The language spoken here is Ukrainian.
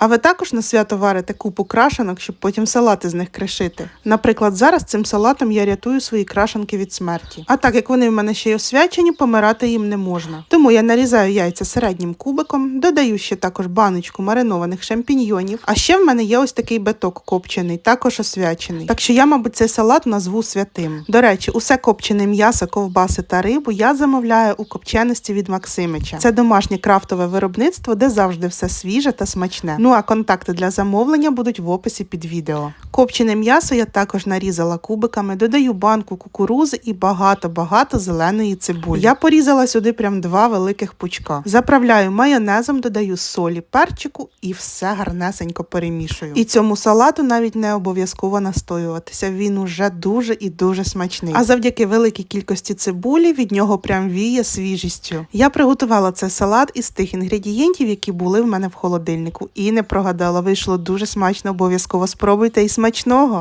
А ви також на свято варите купу крашенок, щоб потім салати з них кришити. Наприклад, зараз цим салатом я рятую свої крашенки від смерті. А так як вони в мене ще й освячені, помирати їм не можна. Тому я нарізаю яйця середнім кубиком, додаю ще також баночку маринованих шампіньйонів. А ще в мене є ось такий биток копчений, також освячений. Так що я, мабуть, цей салат назву святим. До речі, усе копчене м'ясо, ковбаси та рибу я замовляю у копченості від Максимича. Це домашнє крафтове виробництво, де завжди все свіже та смачне. Ну а контакти для замовлення будуть в описі під відео. Копчене м'ясо я також нарізала кубиками, додаю банку кукурузи і багато-багато зеленої цибулі. Я порізала сюди прям два великих пучка. Заправляю майонезом, додаю солі, перчику і все гарнесенько перемішую. І цьому салату навіть не обов'язково настоюватися. Він уже дуже і дуже смачний. А завдяки великій кількості цибулі від нього прям віє свіжістю. Я приготувала цей салат із тих інгредієнтів, які були в мене в холодильнику, і не прогадала. Вийшло дуже смачно. Обов'язково спробуйте і смачного.